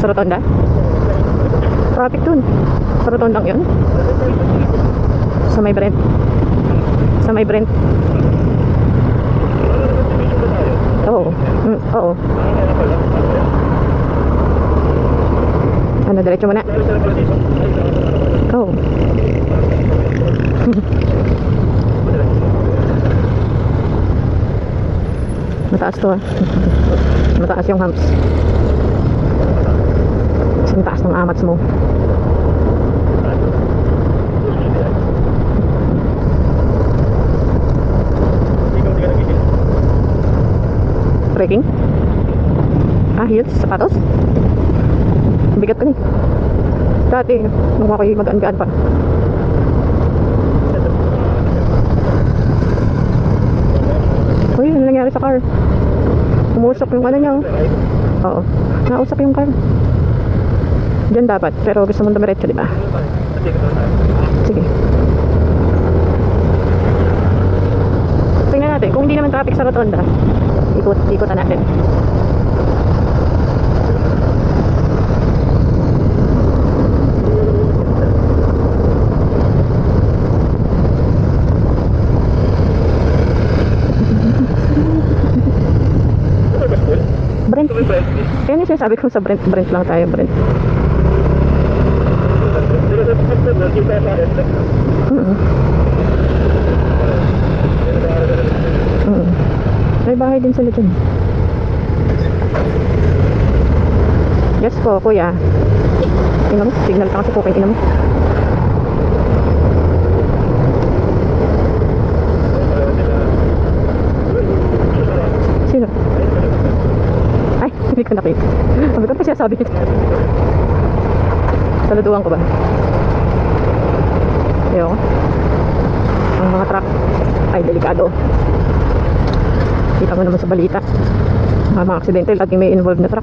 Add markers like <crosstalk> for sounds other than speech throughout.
Sa rotonda? Traffic dun. Sa rotondang yun? Sa may Brent. Sa may Brent. Oo. Mm, oo. Ano, diretso mo na? Oo. <laughs> Mataas to ah. Mataas yung humps. Kasi taas ng amats mo. Trekking? Ah, heels? Sapatos? Bigat ka ni. Dati, nung ako'y magaan-gaan pa. Uy, ano nangyari sa car? Umusok yung ano niya. oh. Oo. Nausap yung car. Diyan dapat. Pero gusto mong dumiretso, di ba? Sige. Tingnan natin. Kung di naman traffic sa rotonda, ikot, ikotan natin. Brent. Yan yung sinasabi ko sa Brent. Brent lang tayo, Brent. Mm. Mm. May bahay din sila dyan. Yes po, kuya. Tingnan mo, signal ka kasi po kayo. Tingnan mo. Sino? Ay, <laughs> hindi ko nakita. Sabi ko pa siya sabi. Saluduan ko ba? Ayoko. Ang mga truck ay delikado. Kita mo naman sa balita. Mga mga aksidente, laging may involved na truck.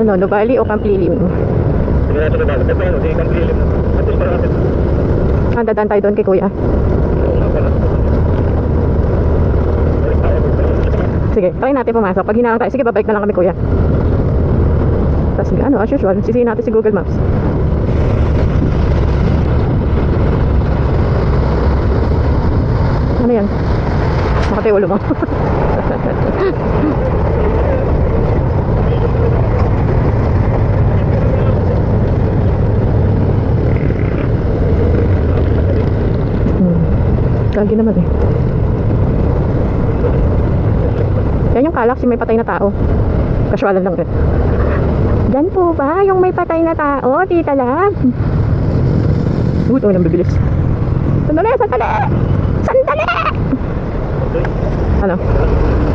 Ano, Nubali o Kamplilim? Ah, dadaan tayo doon kay kuya. Sige, try natin pumasok. Pag hinalang tayo, sige, babalik na lang kami kuya. Tapos, ano, as usual, sisihin natin si Google Maps. Ano yan? Makati ulo mo. <laughs> hmm. Kagi naman eh. Kalak, yung may patay na tao. Kaswalan lang rin. Yan po ba? Yung may patay na tao, tita lang. Uy, ito nang bibilis. Sandali, sandali! Sandali! Ano?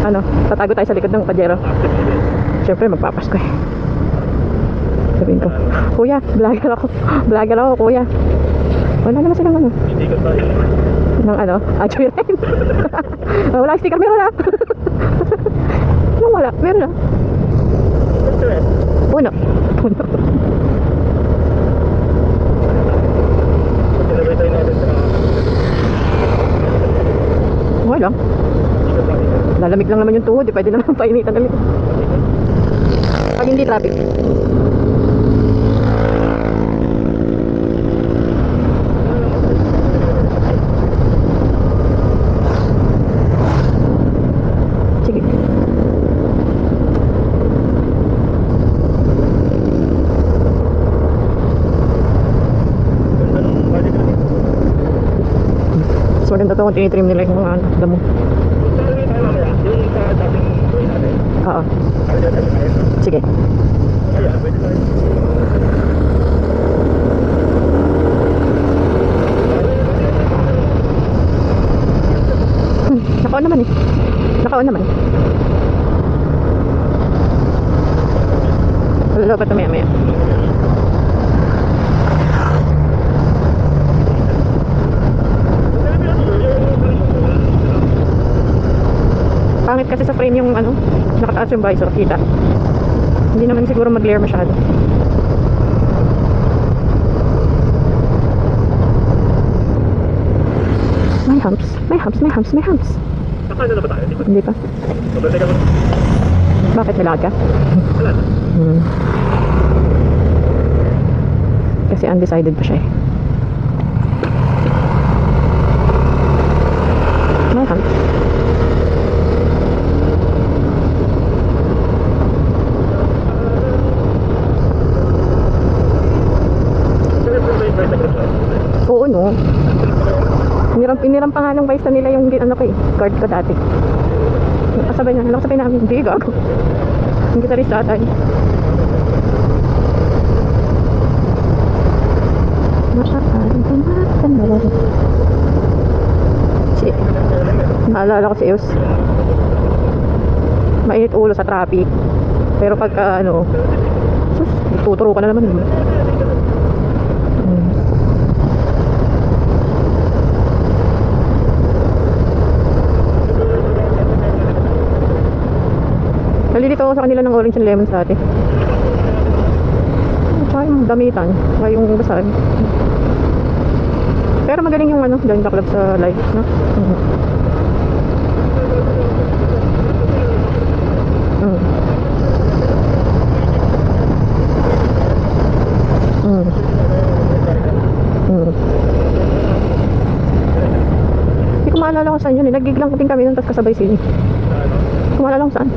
Ano? Tatago tayo sa likod ng pajero. Siyempre, magpapasko eh. Sabihin ko, Kuya, vlogger ako. Vlogger ako, kuya. Wala naman silang ano. Ng ano? Ah, <laughs> joyride. wala sticker, meron na. <laughs> Nung wala, meron. Puno. Puno. Okay lang. Lalamig lang naman yung tuhod, eh. pwede naman <laughs> painitan ulit. Pag hindi traffic. Sige. Mas maganda to kung tinitrim nila yung mga ano, damo. Oo. Sige. Hmm, nakaon naman eh. Nakaon naman. Lalo pa ito maya maya. kasi sa frame yung ano, nakataas yung visor, kita. Hindi naman siguro mag-glare masyado. May humps, may humps, may humps, may humps. Nakain na ba tayo? Hindi pa. Hindi pa. Bakit may ka? Wala na. Hmm. Kasi undecided pa siya eh. Iniram, iniram pa nga ng na nila yung ano ko eh, card ko dati. Kasabay na, alam kasabay namin, hindi gago. Yung gitarist ata eh. Maaaring tumatan na lang. Si, naalala ko si Eus. Mainit ulo sa traffic. Pero pagka ano, sus, tuturo ka na naman. Hmm. Nalilito ako sa kanila ng orange and lemon sa ate. Tsaka yung damitan, tsaka yung basahan. Pero magaling yung ano, the Club sa live, no? Mm. Mm. Mm. Hindi ko maalala kung saan yun eh. Nag-gig lang din kami nun, tapos kasabay sini. Maalala kung saan.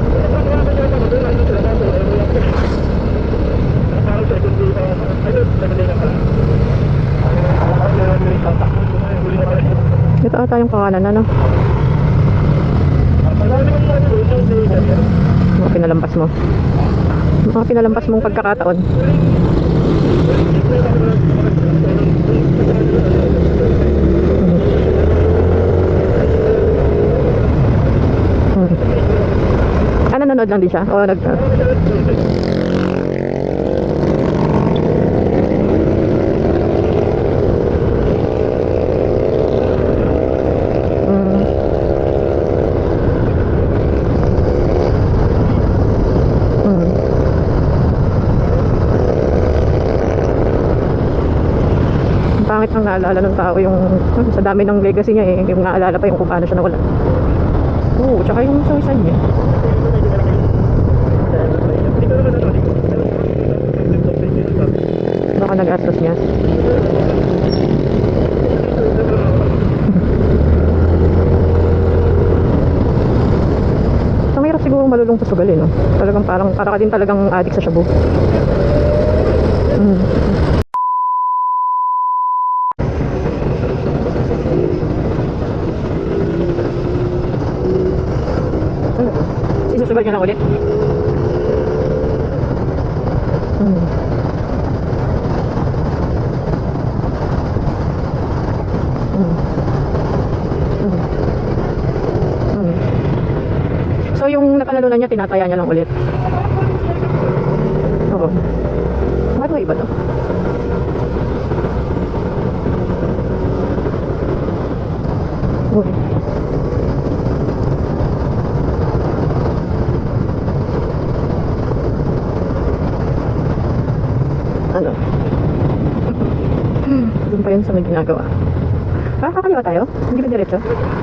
Ito ata yung kakanan, ano? Mga pinalampas mo. Mga pinalampas mong pagkakataon. Hmm. Ah, nanonood lang din siya? O nag... Mm. Mm. Ang pangit ang naalala ng tao yung <laughs> sa dami ng legacy niya eh yung naalala pa yung kung paano siya nawala oo tsaka yung suicide niya nag-astos niya <laughs> So, mahirap siguro malulong sa eh, no? Talagang parang, para ka din talagang addict sa shabu. Mm. Ano? Isusugal niya lang ulit? Mm. Mm. Mm. Mm. So yung napanalunan niya, tinataya niya lang ulit. Oo. Bakit may iba to? Uy. Ano? <laughs> Doon pa yun sa may ginagawa. Ah, kakaliwa tayo? Hindi ba diretso?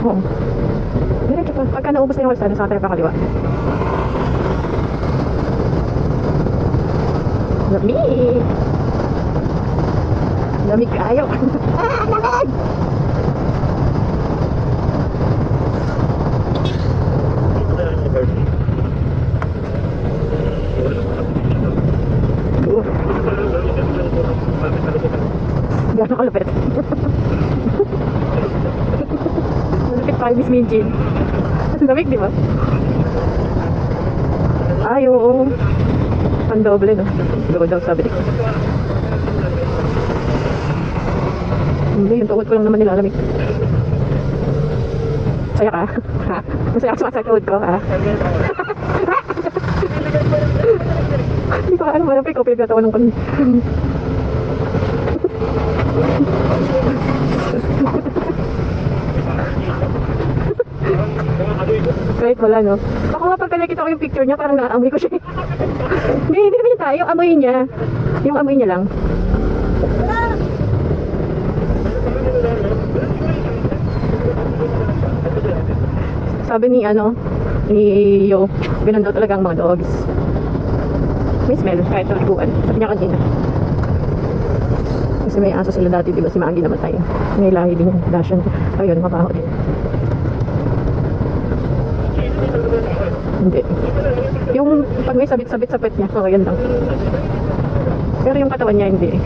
Oo. Diretso pa. Pagka naubos na yung kalsada, saka tayo kakaliwa. Lamig! Lamig kayo! <laughs> ah, lamig! Gano'ng kalupit? <laughs> Malupit pa Miss Minjin. Lamig, di ba? Ay, oo. Ang doble, no? Doble daw sabi. Hindi, yung tuhod ko lang naman nilalamig. Masaya ka? Ha? Masaya ka sa tuhod ko, ha? <laughs> Hindi ko alam, malapit ko pinagkatawanan ko. Kahit wala, no? Ako nga pagka nakita ko yung picture niya, parang naamoy ko siya. <laughs> Hindi, hindi naman tayo. Yung amoy niya. Yung amoy niya lang. Sabi ni ano, ni Yo, ganun daw talaga ang mga dogs. May smell kahit sa liguan. Sabi niya kanina. Kasi may aso sila dati, di ba? Si Maggie namatay. May lahi din yung Russian. Ayun, mabaho din. Hindi. Yung pag may sabit-sabit sa pet niya, okay yan lang. Pero yung katawan niya, hindi.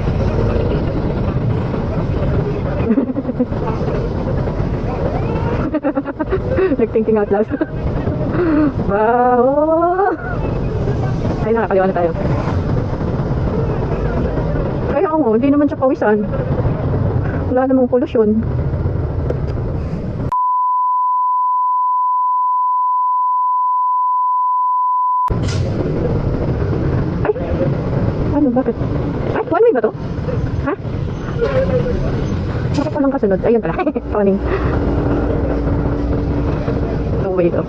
<laughs> Nag-thinking out loud. <laughs> wow! Ay, nakakaliwa na tayo. Kaya ako, hindi naman siya pawisan. Wala namang polusyon. Ay! Ano, bakit? Ay, one way ba to? Ha? Bakit walang kasunod? Ayun pala. Toning. Two way to.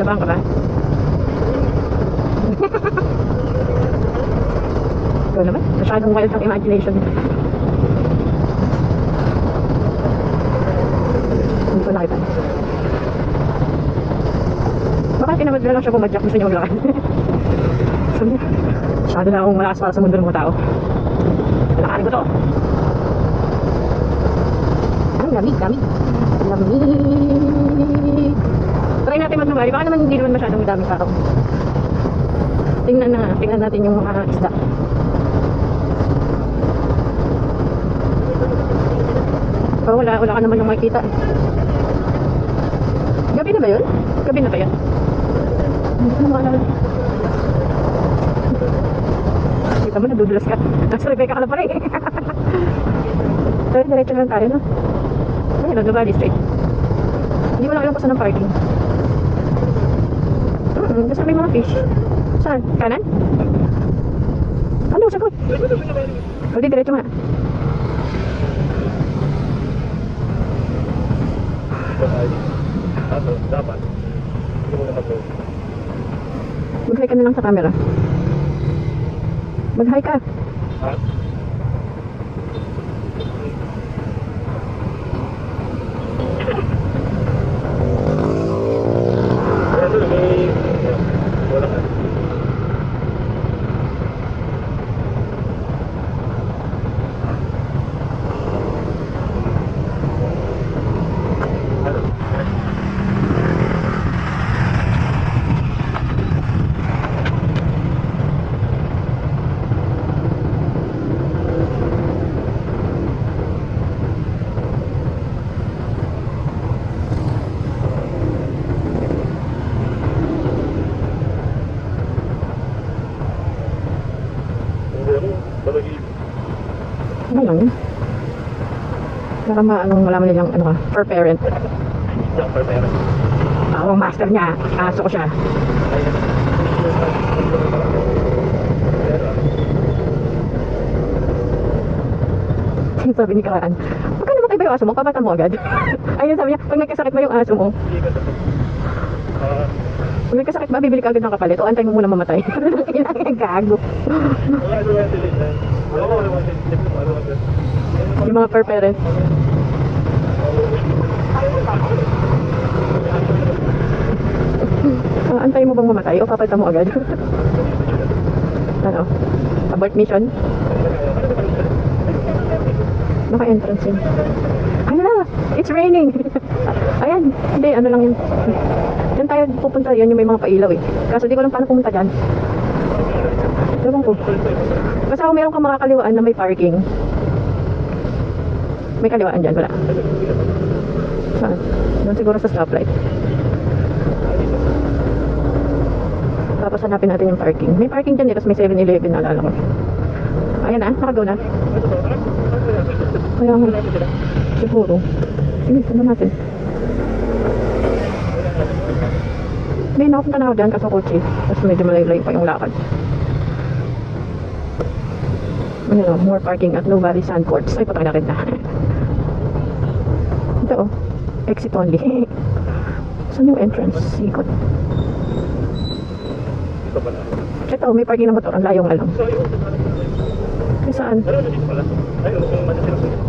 Laban ka ba? <laughs> Ikaw naman. Masyadong wild ang imagination. Hindi ko nakita. Baka tinamad na lang siya bumadyak. Gusto niya maglakad. <laughs> Sabi niya, masyado na akong malakas para sa mundo ng mga tao. Lakarin ko to. Ang lamig, lamig. Lamig. Try natin maglumari. Baka naman hindi naman masyadong daming tao. Tingnan na, tingnan natin yung mga isda. Oh, wala, wala ka naman yung makikita. Gabi na ba yun? Gabi na ba yun? Hindi ko maalala. Kita mo, nadudulas ka. Nasa Rebecca ka na pala eh. <laughs> Pero diretso lang tayo, no? Ayun, no, Valley Street. Hindi mo lang alam kung saan ang parking. Mm, kasi may mga fish. Saan? Kanan? Ano, sagot? O, di, diretso nga. Dapat. Hindi mo to. Mag-hi ka na lang sa camera. Mag-hi ka. Ha? Ano, may... Wala ka. Ano? Ano? Balagi. Ano lang yun? Para maanong malaman nilang ano ka, per parent. Diyan pa meron. Ako master niya. Aso ko siya. <laughs> sabi ni Karaan, pag ka namatay ba yung aso mo, papatan mo agad. <laughs> Ayun sabi niya, pag nagkasakit ba yung aso mo, Hindi ka sa... Ah, pag nagkasakit ba, bibili ka agad ng kapalit o antay mo muna mamatay. <laughs> Gago. wala. Wala Yung mga per parent. <laughs> Ah, antay mo bang mamatay o papalitan mo agad? <laughs> ano? Abort mission? Naka-entrance yun. Ano na? It's raining! <laughs> Ayan, hindi, ano lang yun. Diyan tayo pupunta, yan yung may mga pailaw eh. Kaso di ko lang paano pumunta dyan. Ewan ko. Basta kung meron kang makakaliwaan na may parking. May kaliwaan dyan, wala. Saan? Doon siguro sa stoplight. Tapos hanapin natin yung parking. May parking dyan eh, tapos may 7-Eleven naalala ko. Ayan na, nakagaw na. Kaya nga, siguro. Sige, tignan natin. May nakapunta na ako dyan kaso kotse. Tapos medyo malayo-layo pa yung lakad. Ano, more parking at Low Valley Sand Courts. Ay, patay na rin na. Ito oh, exit only. <laughs> Saan yung entrance? Ikot. Ito may parking na motor. Ang layong alam. Saan? Ay, ano kung ano sila.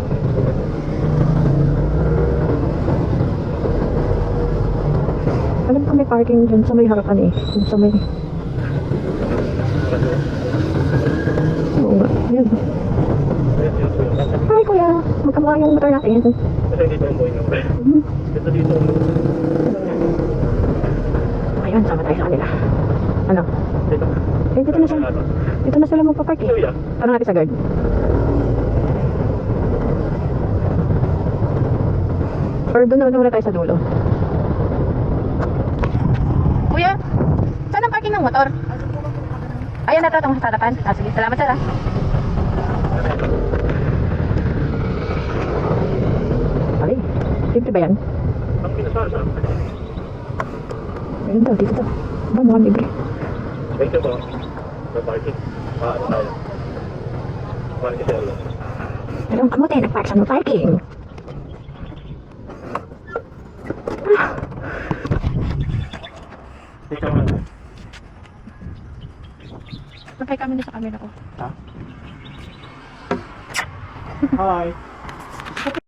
parking dyan sa may harapan eh. Dun sa may... Oo nga. Yan. Hi kuya, magkamukha yung motor natin. Kasi dito ang buhay Ito dito. Ayun, sama tayo sa kanila. Ano? Dito. Eh, dito na sila. Dito na sila magpapark Ito eh. Tanong natin sa guard. Or doon naman muna tayo sa dulo. Kuya, saan ang parking ng motor? Ayan na ito, itong sa harapan. Ah, sige, salamat sir ah. Ay, libre ba yan? Ang pinasasa. Ayun daw, dito daw. Ba, mukhang libre. Ito ba? Sa parking. Ah, ano tayo? Parking sa. Pero ang kamote, nagpark ng parking. Dito man. Sakay kami na sa camera ko. Hi.